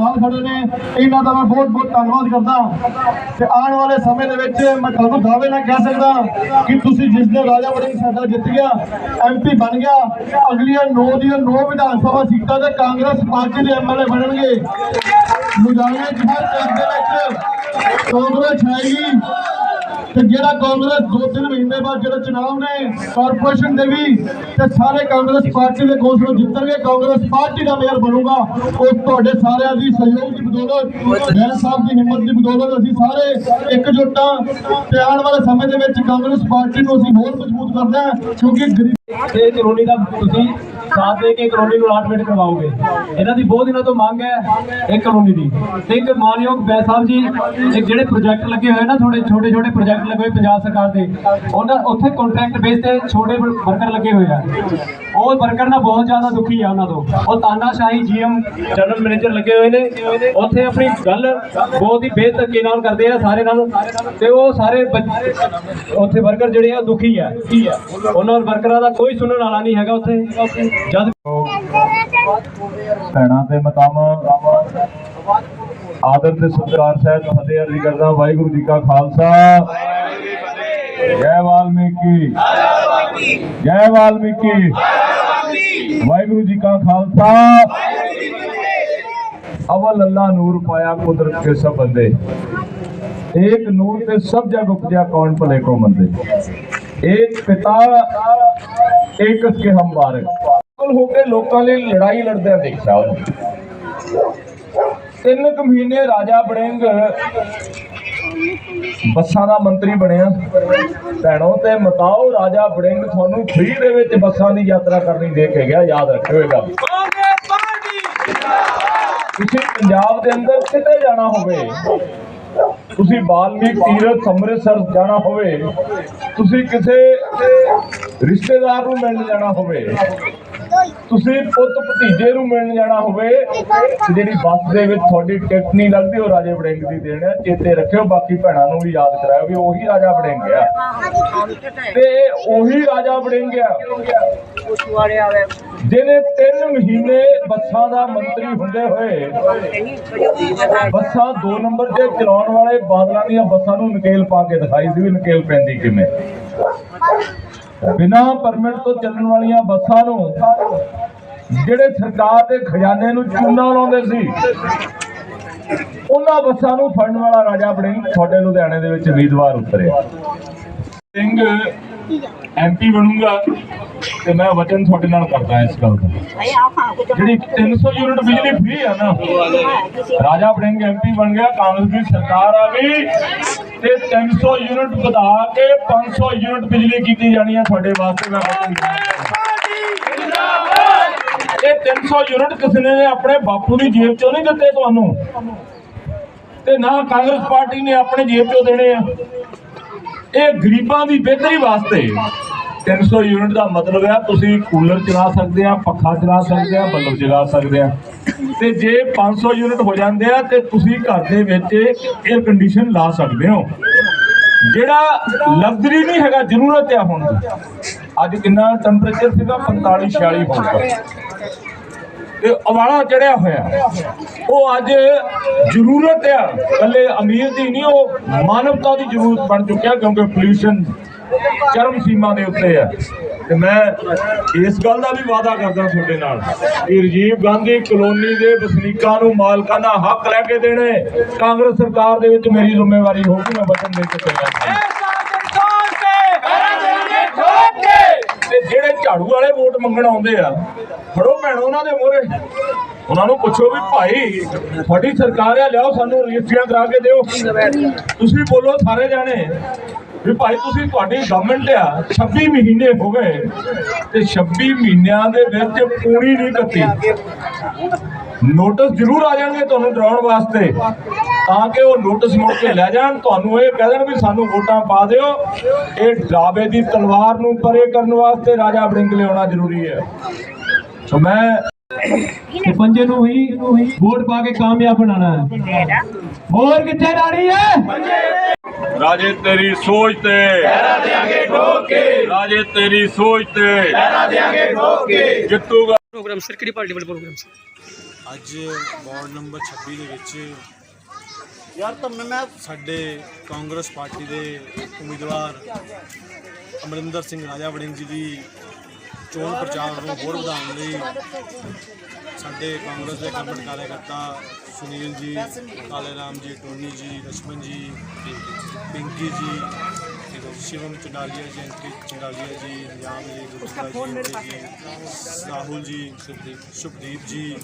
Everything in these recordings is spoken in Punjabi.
ਨਾਲ ਖੜੇ ਨੇ। ਇਹਨਾਂ ਦਾ ਮੈਂ ਬਹੁਤ ਬਹੁਤ ਧੰਨਵਾਦ ਕਰਦਾ। ਤੇ ਆਉਣ ਵਾਲੇ ਸਮੇਂ ਦੇ ਵਿੱਚ ਮੈਂ ਤੁਹਾਨੂੰ ਦਾਅਵੇ ਨਾਲ ਕਹਿ ਸਕਦਾ ਕਿ ਤੁਸੀਂ ਜਿਸ ਦਿਨ ਰਾਜਾ ਵੜਿੰਗ ਸਾਡਾ ਜਿੱਤ ਗਿਆ ਐਮਪੀ ਬਣ ਗਿਆ, ਅਗਲੀਆਂ 9 ਦੀਆਂ 9 ਵਿਧਾਨ ਸਭਾ ਸੀਟਾਂ ਤੇ ਕਾਂਗਰਸ ਪਾਰਟੀ ਦੇ ਐਮਐਲਏ ਬਣਨਗੇ। ਲੁਧਿਆਣੇ ਚ ਹਰ ਪਿੰਡ ਦੇ ਵਿੱਚ ਕਾਂਗਰਸ ਛਾਏਗੀ ਤੇ ਜਿਹੜਾ ਕਾਂਗਰਸ ਦੋ ਤਿੰਨ ਮਹੀਨੇ ਬਾਅਦ ਜਿਹੜੇ ਚੁਣਾਵ ਨੇ ਕਾਰਪੋਰੇਸ਼ਨ ਦੇ ਵੀ, ਤੇ ਸਾਰੇ ਕਾਂਗਰਸ ਪਾਰਟੀ ਦੇ ਕੌਂਸਲਰ ਜਿੱਤਣਗੇ, ਕਾਂਗਰਸ ਪਾਰਟੀ ਦਾ ਮੇਅਰ ਬਣੂਗਾ, ਉਹ ਤੁਹਾਡੇ ਸਾਰਿਆਂ ਦੀ ਸਹਿਯੋਗ ਦੀ ਬਦੌਲਤ ਮੈਂ ਸਾਹਿਬ ਦੀ ਹਿੰਮਤ ਦੀ ਬਦੌਲਤ ਅਸੀਂ ਸਾਰੇ ਇਕਜੁੱਟ ਹਾਂ। ਤੇ ਆਉਣ ਵਾਲੇ ਸਮੇਂ ਦੇ ਵਿੱਚ ਕਾਂਗਰਸ ਪਾਰਟੀ ਨੂੰ ਅਸੀਂ ਹੋਰ ਮਜ਼ਬੂਤ ਕਰਦੇ ਹਾਂ, ਕਿਉਂਕਿ ਗਰੀਬ ਤੇ ਕਲੋਨੀ ਦਾ ਤੁਸੀਂ ਸਾਥ ਦੇ ਕੇ ਕਲੋਨੀ ਨੂੰ ਅਲਾਟਮੈਂਟ ਕਰਵਾਓਗੇ। ਇਹਨਾਂ ਦੀ ਬਹੁਤ ਦਿਨਾਂ ਤੋਂ ਮੰਗ ਹੈ ਇਹ ਕਲੋਨੀ ਦੀ। ਤੇ ਇੱਕ ਮਾਨਯੋਗ ਬੈ ਸਾਹਿਬ ਜੀ ਜਿਹੜੇ ਪ੍ਰੋਜੈਕਟ ਲੱਗੇ ਹੋਏ ਨਾ ਥੋੜੇ ਛੋਟੇ ਛੋਟੇ ਪ੍ਰੋਜੈਕਟ ਲੱਗੇ ਹੋਏ ਪੰਜਾਬ ਸਰਕਾਰ ਦੇ। ਉਹਨਾਂ ਉੱਥੇ ਕੰਟਰੈਕਟ ਬੇਸ ਤੇ ਛੋਟੇ ਵਰਕਰ ਲੱਗੇ ਹੋਏ ਆ। ਉਹ ਵਰਕਰ ਨਾ ਬਹੁਤ ਜ਼ਿਆਦਾ ਦੁਖੀ ਆ ਉਹਨਾਂ ਤੋਂ। ਉਹ ਤਾਨਾਸ਼ਾਹੀ ਜੀਐਮ ਜਨਰਲ ਮੈਨੇਜਰ ਲੱਗੇ ਹੋਏ ਨੇ। ਉੱਥੇ ਆਪਣੀ ਗੱਲ ਬਹੁਤ ਹੀ ਬੇਤਰਕੀ ਨਾਲ ਕਰਦੇ ਆ ਸਾਰੇ ਨਾਲ। ਤੇ ਉਹ ਸਾਰੇ ਉੱਥੇ ਵਰਕਰ ਜਿਹੜੇ ਆ ਦੁਖੀ ਆ। ਉਹਨਾਂ ਵਰਕਰਾਂ ਦਾ ਕੋਈ ਸੁਣਨ ਵਾਲਾ ਨਹੀਂ ਹੈਗਾ ਉੱਥੇ। ਜਦ ਭੈਣਾਂ ਤੇ ਮਤਾਵਾਂ ਆਦਰ ਤੇ ਸਤਿਕਾਰ ਸਹਿਤ ਫਤਿਹ ਅਰਜ਼ੀ ਕਰਦਾ ਵਾਹਿਗੁਰੂ ਜੀ ਕਾ ਖਾਲਸਾ। ਜੈ ਵਾਲਮੀਕੀ ਜੈ ਵਾਲਮੀਕੀ ਵਾਹਿਗੁਰੂ ਜੀ ਕਾ ਖਾਲਸਾ ਅਵਲ ਅੱਲਾ ਨੂਰ ਪਾਇਆ ਕੁਦਰਤ ਕੇ ਸਭ ਬੰਦੇ एक नूर पे सब जग उपजा कौन भले को मंदे एक पिता एक के हम बारक ਪਾਗਲ ਹੋ ਕੇ ਲੋਕਾਂ ਲਈ ਲੜਾਈ ਲੜਦਿਆਂ ਦੇਖਿਆ ਉਹਨੂੰ ਤਿੰਨ ਕੁ ਮਹੀਨੇ ਰਾਜਾ ਬੜਿੰਗ ਬੱਸਾਂ ਦਾ ਮੰਤਰੀ ਬਣਿਆ। ਭੈਣੋ ਤੇ ਮਤਾਓ ਰਾਜਾ ਬੜਿੰਗ ਤੁਹਾਨੂੰ ਫ੍ਰੀ ਦੇ ਵਿੱਚ ਬੱਸਾਂ ਦੀ ਯਾਤਰਾ ਕਰਨੀ ਦੇ ਕੇ ਗਿਆ। ਯਾਦ ਰੱਖਿਓ ਇਹ ਗੱਲ। ਤੁਸੀਂ ਪੰਜਾਬ ਦੇ ਅੰਦਰ ਕਿਤੇ ਜਾਣਾ ਹੋਵੇ ਤੁਸੀਂ ਬਾਲਮੀਕ ਤੀਰਥ ਅੰਮ੍ਰਿਤਸਰ ਜਾਣਾ ਹੋਵੇ ਤੁਸੀਂ ਕਿਸੇ ਰਿਸ਼ਤੇਦਾਰ ਨੂੰ ਮਿਲਣ ਜਾਣਾ ਹੋਵੇ ਤੁਸੀਂ ਪੁੱਤ ਭਤੀਜੇ ਨੂੰ ਮਿਲਣ ਜਾਣਾ ਹੋਵੇ, ਜਿਹੜੀ ਬੱਸ ਦੇ ਵਿੱਚ ਤੁਹਾਡੀ ਟਿਕਟ ਨਹੀਂ ਲੱਗਦੀ, ਉਹ ਰਾਜੇ ਵੜਿੰਗ ਦੀ ਦੇਣ ਹੈ ਚੇਤੇ ਰੱਖਿਓ, ਬਾਕੀ ਭੈਣਾਂ ਨੂੰ ਵੀ ਯਾਦ ਕਰਾਇਓ ਵੀ ਉਹੀ ਰਾਜਾ ਵੜਿੰਗ ਆ। ਤੇ ਉਹੀ ਰਾਜਾ ਵੜਿੰਗ ਆ। ਜਿਹਨੇ 3 ਮਹੀਨੇ ਬੱਸਾਂ ਦਾ ਮੰਤਰੀ ਹੁੰਦੇ ਹੋਏ, ਬੱਸਾਂ 2 ਨੰਬਰ ਤੇ ਚਲਾਉਣ ਵਾਲੇ ਬਾਦਲਾਂ ਦੀਆਂ ਬੱਸਾਂ ਨੂੰ ਨਕੇਲ ਪਾ ਕੇ ਦਿਖਾਈ ਸੀ ਵੀ ਨਕੇਲ ਪੈਂਦੀ ਕਿਵੇਂ। ਬਿਨਾਂ ਪਰਮਿਟ ਤੋਂ ਚੱਲਣ ਵਾਲੀਆਂ ਬੱਸਾਂ ਨੂੰ ਜਿਹੜੇ ਸਰਕਾਰ ਦੇ ਖਜ਼ਾਨੇ ਨੂੰ ਚੂਨਾ ਲਾਉਂਦੇ ਸੀ ਉਹਨਾਂ ਬੱਸਾਂ ਨੂੰ ਫੜਨ ਵਾਲਾ ਰਾਜਾ ਬੜਿੰਗ ਤੁਹਾਡੇ ਲੁਧਿਆਣੇ ਦੇ ਵਿੱਚ ਉਮੀਦਵਾਰ ਉਤਰਿਆ। ਸਿੰਘ ਐਮਪੀ ਬਣੂੰਗਾ ਤੇ ਮੈਂ ਵਚਨ ਤੁਹਾਡੇ ਨਾਲ ਕਰਦਾ ਇਸ ਗੱਲ ਦਾ। ਜਿਹੜੀ 300 ਯੂਨਿਟ ਬਿਜਲੀ ਫ੍ਰੀ ਆ ਨਾ ਰਾਜਾ ਵੜਿੰਗ ਐਮਪੀ ਬਣ ਗਿਆ ਕਾਂਗਰਸ ਦੀ ਸਰਕਾਰ ਆ ਗਈ। ਤੇ 300 ਯੂਨਿਟ ਵਧਾ ਕੇ 500 ਯੂਨਿਟ ਬਿਜਲੀ ਕੀਤੀ ਜਾਣੀ ਹੈ ਤੁਹਾਡੇ ਵਾਸਤੇ ਮੈਂ ਵਚਨ ਦਿੰਦਾ ਇਹ 300 ਯੂਨਿਟ ਕਿਸੇ ਨੇ ਆਪਣੇ ਬਾਪੂ ਦੀ ਜੇਬ ਚੋਂ ਨਹੀਂ ਦਿੱਤੇ ਤੁਹਾਨੂੰ? ਤੇ ਨਾ ਕਾਂਗਰਸ ਪਾਰਟੀ ਨੇ ਆਪਣੇ ਜੇਬ ਚੋਂ ਦੇਣੇ ਆ। ਇਹ ਗਰੀਬਾਂ ਦੀ ਬਿਹਤਰੀ ਵਾਸਤੇ 300 ਯੂਨਿਟ ਦਾ ਮਤਲਬ ਹੈ ਤੁਸੀਂ ਕੂਲਰ ਚਲਾ ਸਕਦੇ ਆ, ਪੱਖਾ ਚਲਾ ਸਕਦੇ ਆ, ਬੱਲਬ ਚਲਾ ਸਕਦੇ ਆ। ਤੇ ਜੇ 500 ਯੂਨਿਟ ਹੋ ਜਾਂਦੇ ਆ, ਤੇ ਤੁਸੀਂ ਘਰ ਦੇ ਵਿੱਚ 에ਅਰ ਕੰਡੀਸ਼ਨ ਲਾ ਸਕਦੇ ਹੋ। ਜਿਹੜਾ ਲਗਜ਼ਰੀ ਨਹੀਂ ਹੈਗਾ, ਜ਼ਰੂਰਤ ਆ ਹੁਣ ਅੱਜ ਕਿੰਨਾ ਟੈਂਪਰੇਚਰ ਸੀਗਾ? 45 46 ਹੋਊਗਾ ਤੇ ਅਵਾਲਾ ਚੜਿਆ ਹੋਇਆ। ਉਹ ਅੱਜ ਜ਼ਰੂਰਤ ਆ। ਕੱਲੇ ਅਮੀਰ ਦੀ ਨਹੀਂ, ਉਹ ਮਾਨਵਤਾ ਦੀ ਜ਼ਰੂਰਤ ਬਣ ਚੁੱਕਿਆ, ਕਿਉਂਕਿ ਪੋਲੂਸ਼ਨ ਚਰਮ ਸੀਮਾ ਦੇ ਉੱਤੇ ਆ ਤੇ ਮੈਂ ਇਸ ਗੱਲ ਦਾ ਵੀ ਵਾਅਦਾ ਕਰਦਾ ਤੁਹਾਡੇ ਨਾਲ ਕਿ ਰਜੀਵ ਗਾਂਧੀ ਕਲੋਨੀ ਦੇ ਵਸਨੀਕਾਂ ਨੂੰ ਮਾਲਕਾਨਾ ਹੱਕ ਲੈ ਕੇ ਦੇਣੇ, ਕਾਂਗਰਸ ਸਰਕਾਰ ਦੇ ਵਿੱਚ ਮੇਰੀ ਜ਼ਿੰਮੇਵਾਰੀ ਹੋਊਗੀ, ਮੈਂ ਵਚਨ ਦੇ ਕੇ ਚੱਲਿਆ। ਤੇ ਜਿਹੜੇ ਝਾੜੂ ਵਾਲੇ ਵੋਟ ਮੰਗਣ ਆਉਂਦੇ ਆ, ਫੜੋ ਭੈਣ ਉਹਨਾਂ ਦੇ ਮੋਹਰੇ। ਉਹਨਾਂ ਨੂੰ ਪੁੱਛੋ ਵੀ ਭਾਈ, ਤੁਹਾਡੀ ਸਰਕਾਰ ਆ, ਲਿਆਓ ਸਾਨੂੰ ਰਜਿਸਟਰੀਆਂ ਕਰਾ ਕੇ ਦਿਓ। ਤੁਸੀਂ ਬੋਲੋ ਸਾਰੇ ਜਾਣੇ। ਵੀ ਭਾਈ ਤੁਸੀਂ ਤੁਹਾਡੀ ਗਵਰਨਮੈਂਟ ਆ 26 ਮਹੀਨੇ ਹੋ ਗਏ ਤੇ 26 ਮਹੀਨਿਆਂ ਦੇ ਵਿੱਚ ਪੂਰੀ ਨਹੀਂ ਕੱਟੀ। ਨੋਟਿਸ ਜ਼ਰੂਰ ਆ ਜਾਣਗੇ ਤੁਹਾਨੂੰ ਡਰਾਉਣ ਵਾਸਤੇ ਤਾਂ ਕਿ ਉਹ ਨੋਟਿਸ ਮੁੜ ਕੇ ਲੈ ਜਾਣ। ਤੁਹਾਨੂੰ ਇਹ ਕਹਿ ਦੇਣ ਵੀ ਸਾਨੂੰ ਵੋਟਾਂ ਪਾ ਦਿਓ। ਇਹ ਡਰਾਵੇ ਦੀ ਤਲਵਾਰ ਨੂੰ ਪਰੇ ਕਰਨ ਵਾਸਤੇ ਰਾਜਾ ਬੜਿੰਗ ਲਿਆਉਣਾ ਜ਼ਰੂਰੀ ਹੈ। ਸੋ ਮੈਂ ਪੰਜੇ ਨੂੰ ਹੀ ਵੋਟ ਪਾ ਕੇ ਕਾਮਯਾਬ ਬਣਾਉਣਾ ਹੈ। ਹੋਰ ਕਿੱਥੇ ਜਾਣੀ ਹੈ? ਰਾਜੇ ਤੇਰੀ ਸੋਚ ਤੇ। ਲਹਿਰਾ ਦੇਾਂਗੇ ਠੋਕ ਰਾਜੇ ਤੇਰੀ ਸੋਚ ਤੇ। ਲਹਿਰਾ ਦੇਾਂਗੇ ਠੋਕ ਕੇ। ਜਿੱਤੂਗਾ। ਪ੍ਰੋਗਰਾਮ ਸਰ ਪਾਰਟੀ ਵਾਲਾ ਪ੍ਰੋਗਰਾਮ ਸੀ ਅੱਜ ਵਾਰਡ ਨੰਬਰ 26 ਦੇ ਵਿੱਚ ਯਾਰ ਤਾਂ ਮੈਂ ਸਾਡੇ ਕਾਂਗਰਸ ਪਾਰਟੀ ਦੇ ਉਮੀਦਵਾਰ ਅਮਰਿੰਦਰ ਸਿੰਘ ਰਾਜਾ ਵੜਿੰਗ ਜੀ ਦੀ ਚੋਣ ਪ੍ਰਚਾਰ ਨੂੰ ਹੋਰ ਵਧਾਉਣ ਲਈ ਸਾਡੇ ਕਾਂਗਰਸ ਦੇ ਕਰਮਟ ਕਰਤਾ ਸੁਨੀਲ ਜੀ ਕਾਲੇ ਰਾਮ ਜੀ ਟੋਨੀ ਜੀ ਰਸ਼ਮਨ ਜੀ ਪਿੰਕੀ ਜੀ ਸ਼ਿਵਮ ਚੰਡਾਲੀਆ ਜੀ ਅੰਕਿਤ ਚੰਡਾਲੀਆ ਜੀ ਰਾਮ ਜੀ ਗੁਰਪ੍ਰੀਤ ਜੀ ਰਾਹੁਲ ਜੀ ਸੁਖਦੀਪ ਸੁਖਦੀਪ ਜੀ।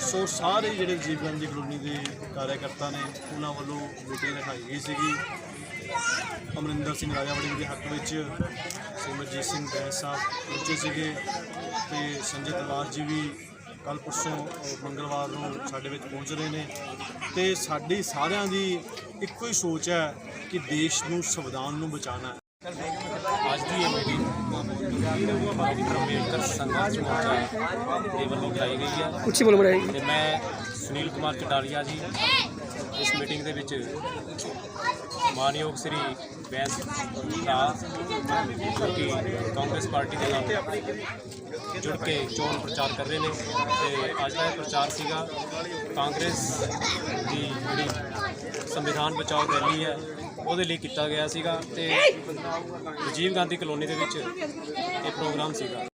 ਸੋ ਸਾਰੇ ਜਿਹੜੇ ਜੀਵਨ ਦੀ ਕਲੋਨੀ ਦੇ ਕਾਰਜਕਰਤਾ ਨੇ ਉਹਨਾਂ ਵੱਲੋਂ ਮੀਟਿੰਗ ਰਖਾਈ ਗਈ ਸੀਗੀ। ਅਮਰਿੰਦਰ ਸਿੰਘ ਰਾਜਾ ਵੜਿੰਗ ਦੇ ਹੱਕ ਵਿੱਚ ਸਿਮਰਜੀਤ ਸਿੰਘ ਬੈਂਸ ਸਾਹਿਬ ਪਹੁੰਚੇ ਸੀਗੇ ਤੇ ਸੰਜੇ ਤਲਵਾਰ ਜੀ ਵੀ ਕੱਲ ਪਰਸੋਂ ਮੰਗਲਵਾਰ ਨੂੰ ਸਾਡੇ ਵਿੱਚ ਪਹੁੰਚ ਰਹੇ ਨੇ। ਤੇ ਸਾਡੀ ਸਾਰਿਆਂ ਦੀ ਇੱਕੋ ਹੀ ਸੋਚ ਹੈ ਕਿ ਦੇਸ਼ ਨੂੰ ਸੰਵਿਧਾਨ ਨੂੰ ਬਚਾਉਣਾ ਹੈ। ਅੱਜ ਦੀ ਇਹ ਮੀਟਿੰਗ ਸੰਘਰਸ਼ ਮੋਰਚਾ ਦੇ ਵੱਲੋਂ ਕਰਾਈ ਗਈ ਹੈ। ਉੱਚੀ ਬੋਲ ਮੜਾਈ ਤੇ ਮੈਂ ਸੁਨੀਲ ਕੁਮਾਰ ਚਟਾਲੀਆ ਜੀ ਇਸ ਮੀਟਿੰਗ ਦੇ ਵਿੱਚ ਮਾਨਯੋਗ ਸ੍ਰੀ ਬੈਂਸ ਦਾ ਕਿ ਕਾਂਗਰਸ ਪਾਰਟੀ ਦੇ ਨਾਲ ਜੁੜ ਕੇ ਚੋਣ ਪ੍ਰਚਾਰ ਕਰ ਰਹੇ ਨੇ ਤੇ ਅੱਜ ਦਾ ਇਹ ਪ੍ਰਚਾਰ ਸੀਗਾ, ਕਾਂਗਰਸ ਦੀ ਜਿਹੜੀ ਸੰਵਿਧਾਨ ਬਚਾਓ ਰੈਲੀ ਹੈ, ਉਹਦੇ ਲਈ ਕੀਤਾ ਗਿਆ ਸੀਗਾ ਤੇ ਰਾਜੀਵ ਗਾਂਧੀ ਕਲੋਨੀ ਦੇ ਵਿੱਚ ਇਹ ਪ੍ਰੋਗਰਾਮ ਸੀਗਾ।